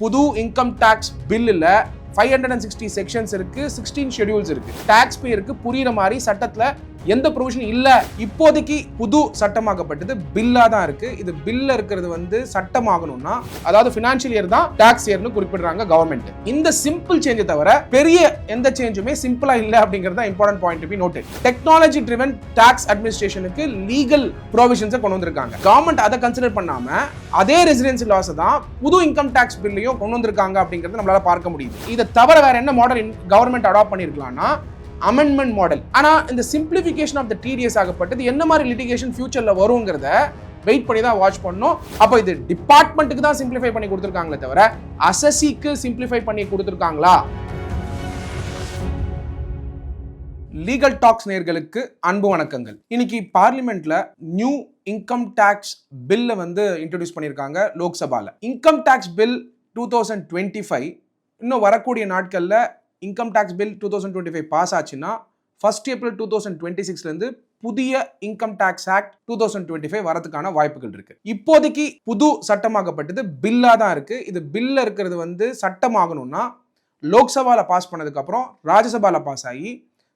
புது income tax பில்லில் five hundred and sixty sections இருக்குது sixteen schedules இருக்குது டேக்ஸ் பேருக்கு புரிகிற மாதிரி சட்டத்தில் எந்த ப்ரொவிஷன் இல்லை இப்போதைக்கு புது சட்டமாக்கப்பட்டது பில்லா தான் இருக்கு. இது பில்ல இருக்கிறது வந்து சட்டமாகணும்னா அதாவது ஃபினான்ஷியல் இயர் தான் டாக்ஸ் இயர்னு குறிப்பிடுறாங்க கவர்மெண்ட் இந்த சிம்பிள் சேஞ்சை தவிர பெரிய எந்த சேஞ்சுமே சிம்பிளா இல்லை அப்படிங்கிறது தான் important point be noted technology driven tax அட்மினிஸ்ட்ரேஷனுக்கு legal ப்ரொவிஷன்ஸை கொண்டு வந்திருக்காங்க. கவர்மெண்ட் அதை கன்சிடர் பண்ணாம அதே ரெசிடென்சி லாஸ் தான் புது இன்கம் டாக்ஸ் பில்லையும் கொண்டு வந்திருக்காங்க அப்படிங்கிறது நம்மளால பார்க்க முடியுது. இதை தவிர வேற என்ன மாடல் கவர்மெண்ட் அடாப்ட் பண்ணிருக்கலாம்னா அமெண்ட்மெண்ட் மாடல் ஆனால் இந்த சிம்பிளிஃபிகேஷன் ஆஃப் த டிடிஎஸ் ஆகப்பட்டது என்ன மாதிரி லிட்டிகேஷன் ஃபியூச்சரில் வருங்கிறத வெயிட் பண்ணி தான் வாட்ச் பண்ணணும். அப்போ இது டிபார்ட்மெண்ட்டுக்கு தான் சிம்பிளிஃபை பண்ணி கொடுத்துருக்காங்களே தவிர அசசிக்கு சிம்பிளிஃபை பண்ணி கொடுத்துருக்காங்களா? லீகல் டாக்ஸ் நேர்களுக்கு அன்பு வணக்கங்கள். இன்னைக்கு பார்லிமெண்ட்ல நியூ இன்கம் டேக்ஸ் பில்லை வந்து இன்ட்ரடியூஸ் பண்ணியிருக்காங்க லோக்சபால. Income tax bill two thousand twenty five இன்னும் வரக்கூடிய நாட்களில் income tax bill two thousand twenty five pass ஆச்சுன்னா first April two thousand twenty சிக்ஸ்லேருந்து புதிய income tax act two thousand twenty five வரதுக்கான வாய்ப்புகள் இருக்கு. இப்போதைக்கு புது சட்டமாக்கப்பட்டது பில்லா தான் இருக்கு. இது பில்ல இருக்கிறது வந்து சட்டமாகணும்னா லோக்சபாவில் பாஸ் பண்ணதுக்கு அப்புறம் பாஸ் ஆகி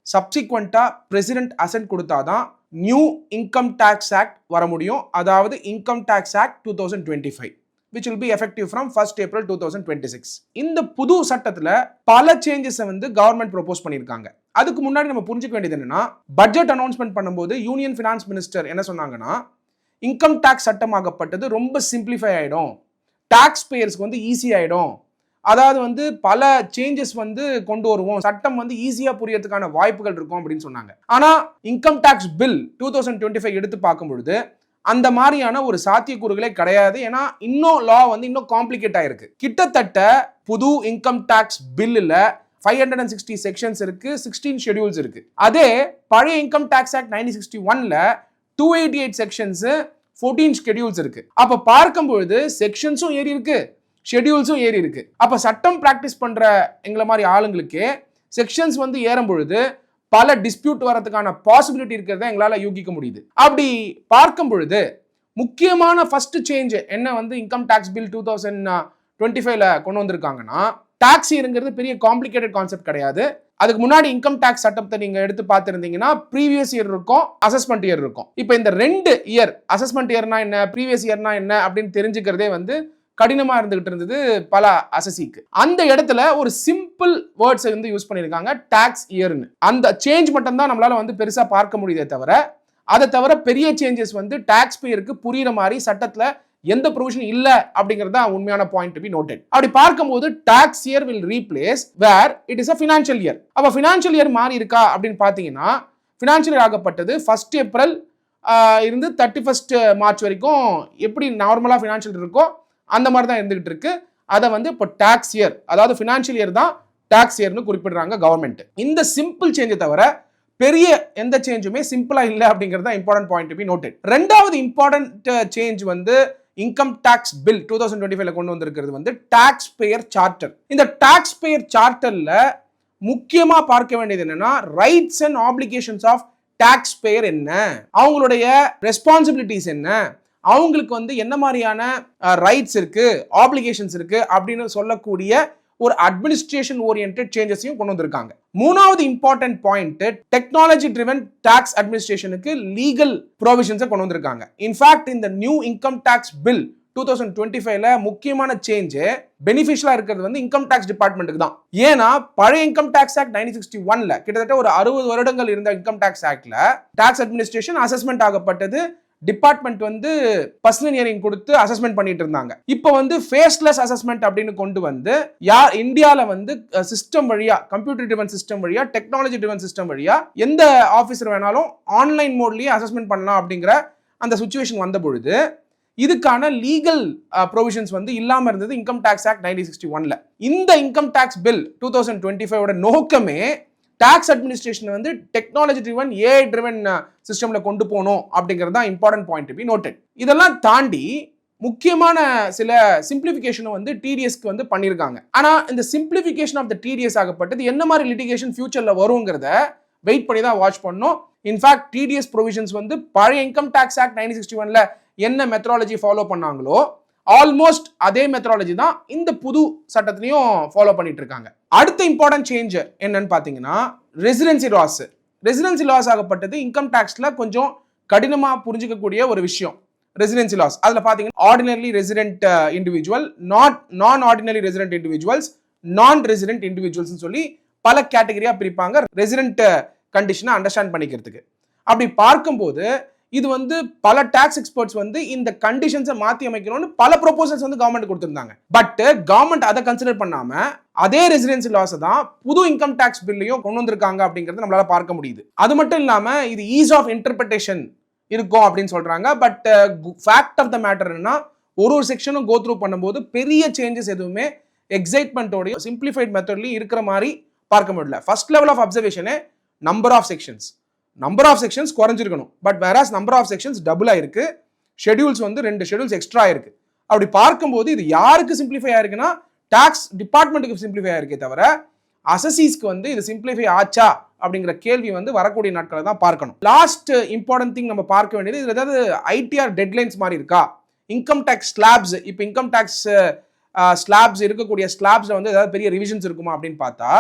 சப்சிக்வெண்ட்டாக பிரசிடென்ட் அசென்ட் கொடுத்தாதான் நியூ இன்கம் டேக்ஸ் ஆக்ட் வர முடியும். அதாவது income tax act two thousand twenty five which will be effective from first April two thousand twenty six இந்த புது சட்டத்தில் பல சேஞ்சஸை வந்து கவர்மெண்ட் ப்ரொபோஸ் பண்ணியிருக்காங்க. அதுக்கு முன்னாடி நம்ம புரிஞ்சுக்க வேண்டியது என்னன்னா பட்ஜெட் அனௌன்ஸ்மெண்ட் பண்ணும்போது யூனியன் ஃபினான்ஸ் மினிஸ்டர் என்ன சொன்னாங்கன்னா இன்கம் டேக்ஸ் சட்டமாகப்பட்டது ரொம்ப சிம்பிளிஃபை ஆகிடும் டேக்ஸ் பேயர்ஸ்க்கு வந்து ஈஸி ஆகிடும் அதாவது வந்து பல சேஞ்சஸ் வந்து கொண்டு வருவோம். சட்டம் வந்து ஈஸியாக புரியறதுக்கான வாய்ப்புகள் இருக்கும் அப்படின்னு சொன்னாங்க. ஆனால் income tax bill two thousand twenty five எடுத்து பார்க்கும் பொழுது அந்த மாதிரியான ஒரு சாத்தியக்கூறுகளே கிடையாது. ஏன்னா இன்னும் லா வந்து இன்னும் காம்ப்ளிகேட் ஆயிருக்கு. கிட்டத்தட்ட புது income tax பில்லில் five hundred and sixty sections இருக்கு சிக்ஸ்டீன் ஷெடியூல்ஸ் இருக்கு. அதே பழைய income tax act nineteen sixty ஒன்ல two eighty eight sections fourteen schedules இருக்கு. அப்ப பார்க்கும் பொழுது செக்ஷன்ஸும் ஏறி இருக்கு ஷெடியூல்ஸும் ஏறி இருக்கு. அப்ப சட்டம் பிராக்டிஸ் பண்ற எங்களை மாதிரி ஆளுங்களுக்கு செக்ஷன்ஸ் வந்து ஏறும் பொழுது பல டிஸ்பியூட் வரதுக்கான பாசிபிலிட்டி இருக்கிறத எங்களால் யூகிக்க முடியுது. அப்படி பார்க்கும் பொழுது முக்கியமான ஃபர்ஸ்ட் சேஞ்ச் என்ன வந்து income tax bill two thousand twenty ஃபைவ்ல கொண்டு வந்திருக்காங்கன்னா டாக்ஸ் இருங்கிறது பெரிய காம்ப்ளிகேட்டட் கான்செப்ட் கிடையாது. அதுக்கு முன்னாடி இன்கம் டேக்ஸ் சட்டத்தை நீங்கள் எடுத்து பார்த்துருந்தீங்கன்னா ப்ரீவியஸ் இயர் இருக்கும் அசஸ்மெண்ட் இயர் இருக்கும். இப்போ இந்த ரெண்டு இயர் அசஸ்மெண்ட் இயர்னா என்ன ப்ரீவியஸ் இயர்னா என்ன அப்படின்னு தெரிஞ்சுக்கிறதே வந்து கடினமாக இருந்துகிட்டு இருந்தது பல அசசிக்கு. அந்த இடத்துல ஒரு சிம்பிள் வேர்ட்ஸ் வந்து யூஸ் பண்ணியிருக்காங்க டாக்ஸ் இயர்னு அந்த சேஞ்ச் மட்டும்தான் நம்மளால் வந்து பெருசாக பார்க்க முடியுதே தவிர அதை தவிர பெரிய சேஞ்சஸ் வந்து டாக்ஸ் பேயருக்கு புரியுற மாதிரி சட்டத்தில் எந்த ப்ரொவிஷன் இல்ல அப்படிங்கிறது தான் உண்மையான பாயிண்ட் டு பி நோட்டட் அப்படி பார்க்கும்போது tax year will replace where it is a financial year அப்ப ஃபினான்ஷியல் இயர் மாறி இருக்கா அப்படின்னு பார்த்தீங்கன்னா ஃபினான்ஷியல் இயர் ஆகப்பட்டது ஃபர்ஸ்ட் ஏப்ரல் இருந்து தேர்ட்டி ஃபர்ஸ்ட் மார்ச் வரைக்கும் எப்படி நார்மலாக ஃபினான்ஷியல் இருக்கோ அந்த மாதிரி தான் இருந்துகிட்டு இருக்கு. அதை வந்து இப்போ டாக்ஸ் இயர் அதாவது ஃபினான்ஷியல் இயர் தான் டாக்ஸ் இயர்னு குறிப்பிடுறாங்க கவர்மெண்ட் இந்த சிம்பிள் சேஞ்சை தவிர பெரிய எந்த சேஞ்சுமே சிம்பிளா இல்லை அப்படிங்கிறது தான் இம்பார்ட்டன்ட் பாயிண்ட் பி நோட்டட் ரெண்டாவது இம்பார்ட்டன்ட் சேஞ்ச் வந்து income tax bill two thousand twenty ஃபைவ்ல கொண்டு வந்திருக்கிறது வந்து டாக்ஸ் பேயர் சார்ட்டர் இந்த டாக்ஸ் பேயர் சார்ட்டர்ல முக்கியமாக பார்க்க வேண்டியது என்னன்னா rights and applications of tax payer என்ன? அவங்களுடைய ரெஸ்பான்சிபிலிட்டிஸ் என்ன? அவங்களுக்கு வந்து என்ன மாதிரியான ரைட்ஸ் இருக்கு ஆப்ளிகேஷன்ஸ் இருக்கு அப்படின்னு சொல்லக்கூடிய ஒரு அட்மினிஸ்ட்ரேஷன் ஓரியன்ட் சேஞ்சஸையும் கொண்டு வந்திருக்காங்க. மூணாவது important point technology driven tax அட்மினிஸ்ட்ரேஷனுக்கு legal ப்ரொவிஷன்ஸை கொண்டு வந்திருக்காங்க. இன்ஃபேக்ட் இந்த new income tax bill two thousand twenty ஃபைவ்ல முக்கியமான சேஞ்ச் பெனிஃபிஷியலா இருக்கிறது வந்து இன்கம் டாக்ஸ் டிபார்ட்மெண்ட்டுக்கு தான். ஏன்னா பழைய income tax act nineteen sixty ஒன்ல கிட்டத்தட்ட ஒரு அறுபது வருடங்கள் இருந்த இன்கம் டாக்ஸ் ஆக்ட்ல டாக்ஸ் அட்மினிஸ்ட்ரேஷன் அசஸ்மெண்ட் ஆகப்பட்டது. டிபார்ட்மெண்ட் வந்து பர்சனல் இயரிங் கொடுத்து அசஸ்மெண்ட் பண்ணிட்டு இருந்தாங்க. இப்போ வந்து ஃபேஸ்லெஸ் அசஸ்மெண்ட் அப்படின்னு கொண்டு வந்து யார் இந்தியாவில் வந்து சிஸ்டம் வழியா கம்ப்யூட்டர் டிவன் சிஸ்டம் வழியா டெக்னாலஜி டிவன் சிஸ்டம் வழியா எந்த ஆஃபீஸர் வேணாலும் ஆன்லைன் மோட்லேயே அசஸ்மெண்ட் பண்ணலாம் அப்படிங்கிற அந்த சுச்சுவேஷன் வந்த பொழுது இதுக்கான லீகல் ப்ரொவிஷன்ஸ் வந்து இல்லாமல் இருந்தது income tax act nineteen sixty ஒன்ல இந்த income tax bill two thousand twenty ஃபைவோட நோக்கமே டேக்ஸ் அட்மினிஸ்ட்ரேஷன் வந்து டெக்னாலஜி ட்ரிவன் ஏஐ ட்ரிவன் சிஸ்டமில் கொண்டு போகணும் அப்படிங்கிறது தான் இம்பார்ட்டன்ட் பாயிண்ட் பி நோட்டட் இதெல்லாம் தாண்டி முக்கியமான சில சிம்பிளிஃபிகேஷனும் வந்து டிடிஎஸ்க்கு வந்து பண்ணியிருக்காங்க ஆனால் இந்த சிம்பிளிஃபிகேஷன் ஆஃப் த டிடிஎஸ் ஆகப்பட்டது என்ன மாதிரி லிட்டிகேஷன் ஃபியூச்சரில் வருங்கிறத வெயிட் பண்ணி தான் வாட்ச் பண்ணோம் இன்ஃபேக்ட் டிடிஎஸ் ப்ரொவிஷன்ஸ் வந்து பழைய income tax act nineteen sixty ஒன்ல என்ன மெத்தடாலஜி ஃபாலோ பண்ணாங்களோ ஆல்மோஸ்ட் அதே மெத்தடாலஜி தான் இந்த புது சட்டத்திலையும் ஃபாலோ பண்ணிட்டு இருக்காங்க அடுத்த இம்பார்ட்டன்ட் சேஞ்ச் என்னன்னு பார்த்தீங்கன்னா ரெசிடென்சி லாஸ் ரெசிடென்சி லாஸ் ஆகப்பட்டது இன்கம் டேக்ஸில் கொஞ்சம் கடினமாக புரிஞ்சிக்கக்கூடிய ஒரு விஷயம். ரெசிடென்சி லாஸ் அதில் பார்த்தீங்கன்னா ordinary resident individual not non ordinary resident individuals non resident individuals சொல்லி பல கேட்டகரியாக பிரிப்பாங்க. ரெசிடென்ட் கண்டிஷனை அண்டர்ஸ்டாண்ட் பண்ணிக்கிறதுக்கு. அப்படி பார்க்கும்போது இது வந்து பல டாக்ஸ் எக்ஸ்பர்ட்ஸ் வந்து இந்த கண்டிஷன்ஸை மாற்றி அமைக்கணும்னு பல ப்ரொபோசல்ஸ் வந்து கவர்மெண்ட் கொடுத்துருந்தாங்க. பட் கவர்மெண்ட் அதை கன்சிடர் பண்ணாமல் அதே ரெசிடென்சி லாஸை தான் புது இன்கம் டேக்ஸ் பில்லையும் கொண்டு வந்திருக்காங்க அப்படிங்கிறது நம்மளால பார்க்க முடியுது. அது மட்டும் இல்லாமல் இது ஈஸ் ஆஃப் இன்டர்பிரிட்டேஷன் இருக்கும் அப்படின்னு சொல்கிறாங்க but fact of the matter என்னன்னா ஒரு ஒரு செக்ஷனும் கோ த்ரூ பண்ணும்போது பெரிய சேஞ்சஸ் எதுவுமே எக்ஸைட்மெண்ட்டோடையும் சிம்பிளிஃபைட் மெத்தட்லையும் இருக்கிற மாதிரி பார்க்க முடியல. First level of அப்சர்வேஷனே number of sections number of sections குறைஞ்சிருக்கணும். But whereas number of sections double ஆயிருக்கு ஷெடியூல்ஸ் வந்து ரெண்டு ஷெடியூல்ஸ் எக்ஸ்ட்ரா ஆயிருக்கு. அப்படி பார்க்கும்போது இது யாருக்கு சிம்பிளிஃபை ஆயிருக்குன்னா டாக்ஸ் டிபார்ட்மெண்ட்டுக்கு சிம்பிளிஃபை ஆயிருக்கே தவிர அசசிஸ்க்கு வந்து இது சிம்பிளிஃபை ஆச்சா அப்படிங்கிற கேள்வி வந்து வரக்கூடிய நாட்களை தான் பார்க்கணும். லாஸ்ட் இம்பார்ட்டன்ட் திங் நம்ம பார்க்க வேண்டியது இதில் ஏதாவது ஐடிஆர் டெட்லைன்ஸ் மாதிரி இருக்கா? இன்கம் டேக்ஸ் ஸ்லாப்ஸ் இப்போ இன்கம் டேக்ஸ் ஸ்லாப்ஸ் இருக்கக்கூடிய ஸ்லாப்ஸில் வந்து ஏதாவது பெரிய ரிவிஷன்ஸ் இருக்குமா அப்படின்னு பார்த்தா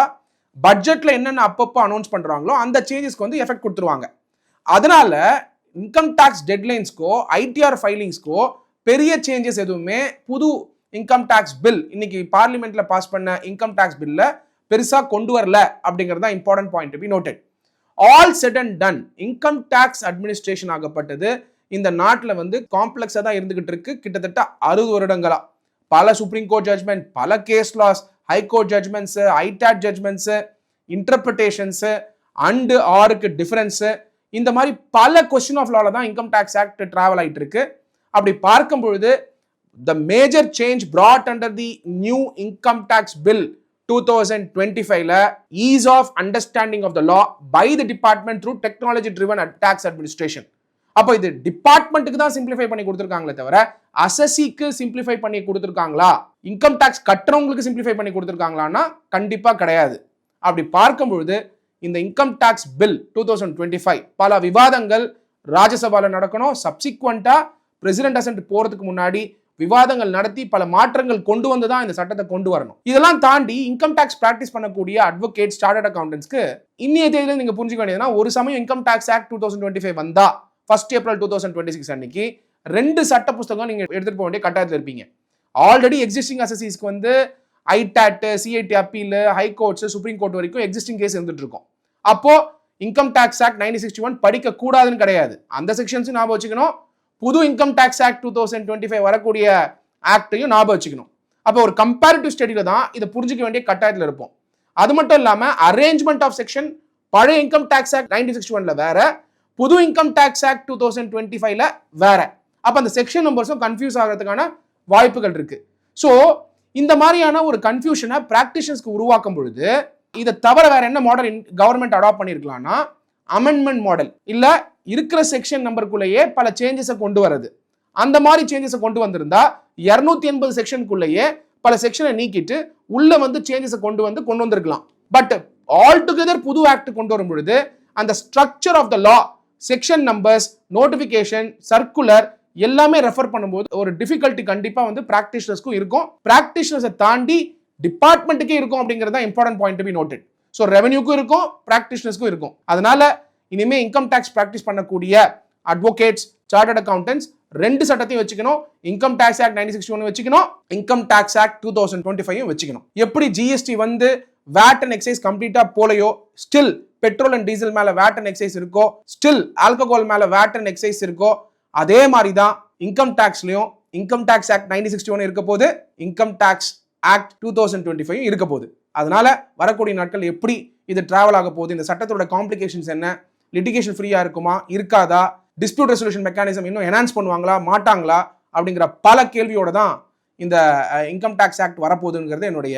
பட்ஜெட்டில் என்னென்ன அப்பப்போ அனௌன்ஸ் பண்ணுறாங்களோ அந்த சேஞ்சஸ்க்கு வந்து எஃபெக்ட் கொடுத்துருவாங்க. அதனால இன்கம் டேக்ஸ் டெட்லைன்ஸ்க்கோ ஐடிஆர் ஃபைலிங்ஸ்க்கோ பெரிய சேஞ்சஸ் எதுவுமே புது இன்கம் டேக்ஸ் பில் இன்னைக்கு பார்லிமெண்ட்ல பாஸ் பண்ண இன்கம் டேக்ஸ் பில்ல பெருசாக கொண்டு வரல அப்படிங்கிறது தான் important point be noted all set and done income tax administration ஆகப்பட்டது. இந்த நாட்டில் வந்து காம்ப்ளெக்ஸாக தான் இருந்துகிட்டு இருக்கு. கிட்டத்தட்ட அறுபது வருடங்களா. பல சுப்ரீம் கோர்ட் ஜட்மெண்ட் பல case laws high court judgments ITAT judgments interpretations and ஆருக்கு டிஃபரன்ஸு இந்த மாதிரி பல கொஸ்டின் ஆஃப் லாவில் தான் இன்கம் டேக்ஸ் ஆக்ட் ட்ராவல் ஆகிட்டு இருக்கு அப்படி பார்க்கும் பொழுது the major change brought under the new income tax bill two thousand twenty ஃபைவ்ல ease of understanding of the law by the department through technology driven tax administration அப்போ இது டிபார்ட்மெண்ட்டுக்கு தான் சிம்பிளிஃபை பண்ணி கொடுத்துருக்காங்களே தவிர அசசிக்கு சிம்பிளிஃபை பண்ணி கொடுத்துருக்காங்களா? இன்கம் டேக்ஸ் கட்டுறவங்களுக்கு சிம்பிளிஃபை பண்ணி கொடுத்துருக்காங்களான்னா கண்டிப்பாக கிடையாது. அப்படி பார்க்கும் பொழுது இந்த income tax bill two thousand twenty five பல விவாதங்கள் ராஜ்யசபாவில் நடக்கணும். சப்சிக்வெண்ட்டாக பிரசிடென்ட் அசன்ட் போகிறதுக்கு முன்னாடி விவாதங்கள் நடத்தி பல மாற்றங்கள் கொண்டு வந்து தான் இந்த சட்டத்தை கொண்டு வரணும். இதெல்லாம் தாண்டி இன்கம் டேக்ஸ் பிராக்டிஸ் பண்ணக்கூடிய அட்வொகேட் ஸ்டார்டர்ட் அக்கௌண்டன்ஸ்க்கு இன்னைய தேதியில் நீங்கள் புரிஞ்சுக்க வேண்டியதுன்னா ஒரு சமயம் income tax act two thousand twenty five வந்தா first April two thousand twenty six அன்னைக்கு ரெண்டு சட்ட புஸ்தகம் நீங்கள் எடுத்துகிட்டு போக வேண்டிய கட்டாயத்தில் இருப்பீங்க. ஆல்ரெடி எக்ஸிஸ்டிங் அசசிஸ்க்கு வந்து ITAT CIT appeal high courts Supreme Court வரைக்கும் எக்ஸிஸ்டிங் கேஸ் இருந்துட்டு இருக்கும். அப்போ income tax act nineteen sixty one படிக்க கூடாதுன்னு கிடையாது. அந்த செக்ஷன்ஸும் ஞாபகம் வச்சுக்கணும். புது income tax act two thousand twenty five வரக்கூடிய ஆக்டையும் ஞாபகம் வச்சுக்கணும். அப்போ ஒரு கம்பேரிட்டிவ் ஸ்டடியில் தான் இதை புரிஞ்சிக்க வேண்டிய கட்டாயத்தில் இருப்போம். அது மட்டும் இல்லாமல் அரேஞ்ச்மெண்ட் ஆஃப் செக்ஷன் பழைய income tax act nineteen sixty ஒன்ல வேற புது income tax act two thousand twenty ஃபைவ்ல வேற. அப்போ அந்த செக்ஷன் நம்பர்ஸும் கன்ஃபியூஸ் ஆகிறதுக்கான வாய்ப்புகள் இருக்கு. ஸோ இந்த மாதிரியான ஒரு கன்ஃபியூஷனை ப்ராக்டிஷன்ஸ்க்கு உருவாக்கும் பொழுது இதை தவிர வேற என்ன மாடல் கவர்மெண்ட் அடாப்ட் பண்ணியிருக்கலாம்னா அமெண்ட்மெண்ட் மாடல் இல்லை இருக்கிற செக்ஷன் நம்பருக்குள்ளேயே பல சேஞ்சஸை கொண்டு வரது அந்த மாதிரி சேஞ்சஸை கொண்டு வந்திருந்தா இரநூத்தி எண்பது செக்ஷனுக்குள்ளேயே பல செக்ஷனை நீக்கிட்டு உள்ள வந்து சேஞ்சஸை கொண்டு வந்து கொண்டு வந்திருக்கலாம். பட் ஆல் டுகெதர் புது ஆக்ட் கொண்டு வரும் பொழுது அந்த structure of the law section numbers notification circular எல்லாமே ரெஃபர் பண்ணும்போது ஒரு டிஃபிகல்ட்டி கண்டிப்பாக வந்து ப்ராக்டிஷனர்ஸ்க்கும் இருக்கும். ப்ராக்டிஷனர்ஸை தாண்டி டிபார்ட்மெண்ட்டுக்கே இருக்கும் அப்படிங்கிறது தான் important point be noted so ரெவன்யூக்கும் இருக்கும் ப்ராக்டிஷனர்ஸ்க்கும் இருக்கும். அதனால இனிமேல் இன்கம் டேக்ஸ் ப்ராக்டிஸ் பண்ணக்கூடிய அட்வொகேட்ஸ் சார்ட்டர்ட் அக்கௌண்டன்ஸ் ரெண்டு சட்டத்தையும் வச்சுக்கணும். Income tax act ninety sixty one வச்சுக்கணும். Income tax act two thousand twenty five வச்சுக்கணும். எப்படி ஜிஎஸ்டி வந்து வேட் அண்ட் எக்ஸைஸ் கம்ப்ளீட்டாக போலையோ ஸ்டில் பெட்ரோல் அண்ட் டீசல் மேல வேட் அண்ட் எக்ஸைஸ் இருக்கோ ஸ்டில் ஆல்கஹால் மேல வேட் அண்ட் எக்ஸைஸ் இருக்கோ அதே மாதிரி தான் income டேக்ஸ்லயும் income tax act ninety sixty one இருக்க போது income tax act two thousand twenty five இருக்க போகுது அதனால வரக்கூடிய நாட்கள் எப்படி இது டிராவல் ஆக போகுது இந்த சட்டத்தோட காம்ப்ளிகேஷன்ஸ் என்ன லிட்டிகேஷன் ஃப்ரீயா இருக்குமா இருக்காதா டிஸ்பியூட் ரெசல்யூஷன் மெக்கானிசம் இன்னும் என்ஹான்ஸ் பண்ணுவாங்களா மாட்டாங்களா அப்படிங்கிற பல கேள்வியோட தான் இந்த இன்கம் டேக்ஸ் ஆக்ட் வரப்போகுதுங்கிறது என்னுடைய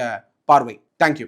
பார்வை. தேங்க்யூ